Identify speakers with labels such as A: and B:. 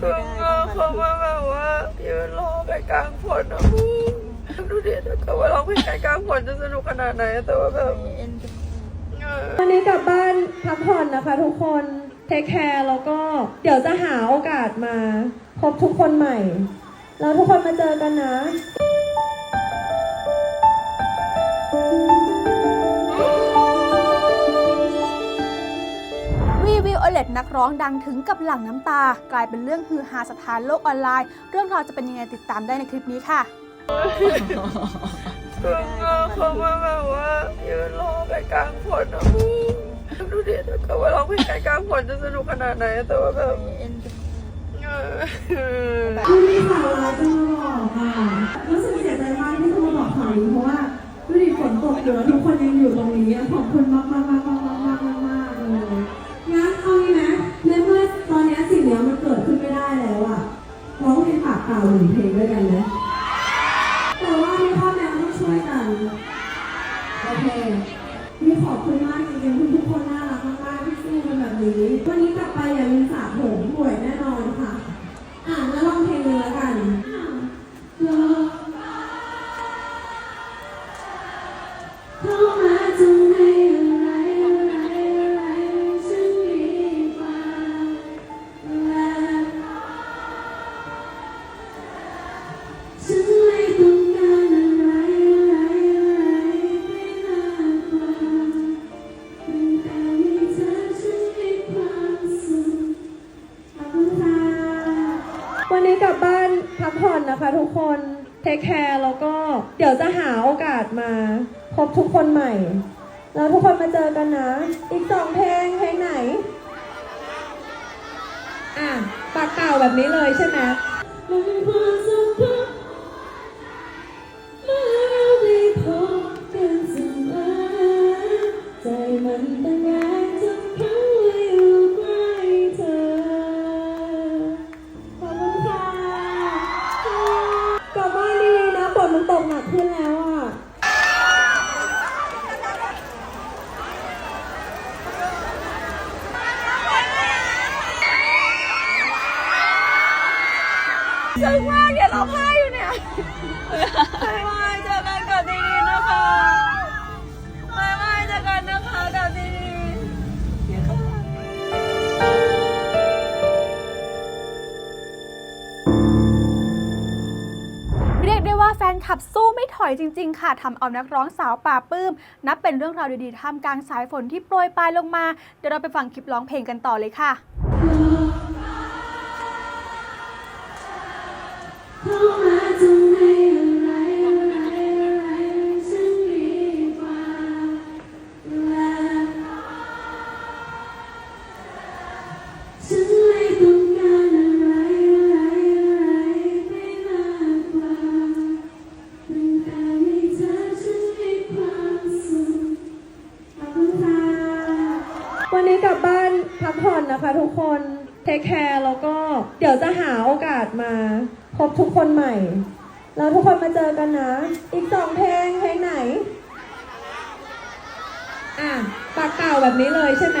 A: คือเขามาแบบว่ายืนรอไปกลางฝนนะมึงดูดิถ้าเกิดว่าเราไปกลกลางฝนจะสนุกขนาดไหนแต่ว่าแบบ
B: วันนี้กลับบ้านพักผ่อนนะคะทุกคนเทคแคร์แล้วก็เดี๋ยวจะหาโอกาสมาพบทุกคนใหม่ แล้วทุกคนมาเจอกันนะ
C: นักร้องดังถึงกับหลั่งน้ำตา กลายเป็นเรื่องฮือฮาสถานโลกออนไลน์ เรื่องราวจะเป็นยังไงติดตามได้ในคลิปนี้ค่ะ
A: คือเขามาแบบว่ายืนรอไปกลางฝนนะมึงดูดิถ้าเกิดว่าเราไปไกลกลางฝนจะสนุกขนาดไหนแต่ว่าแบบเออ
B: ไม่มีข่าวร้ายจะมาบอกค่ะรู้สึกเสียใจมากที่ต้องมาบอกข่าวนี้เพราะว่าดูดิฝนตกอยู่แล้วทุกคนยังอยู่ตรงนี้ขอบคุณมากมาก วันนี้กลับไปอย่าลืมสระผมห่วยแน่นอน ลับบ้านพักผ่อนนะคะทุกคนเทคแคร์แล้วก็เดี๋ยวจะหาโอกาสมาพบทุกคนใหม่ แล้วทุกคนมาเจอกันนะ อีกสองเพลงเพลงไหน อะปากเปล่าแบบนี้เลยใช่ไหม นักขึ้นแล้วอะ
A: ซึ้งมากอย่าร้องไห้อยู่เนี่ยบายบายเจอกัน นค
C: ลับสู้ไม่ถอยจริง ๆ ค่ะทำเอานักร้องสาวป่าปื้ม นับเป็นเรื่องราวดีๆท่ามกลางสายฝนที่โปรยปลายลงมา เดี๋ยวเราไปฟังคลิปร้องเพลงกันต่อเลยค่ะ
B: เนะคะทุกคนเทคแคร์แล้วก็เดี๋ยวจะหาโอกาสมาพบทุกคนใหม่ แล้วทุกคนมาเจอกันนะ อีกสองเพลงเพลงไหน อะปากเปล่าแบบนี้เลยใช่ไหม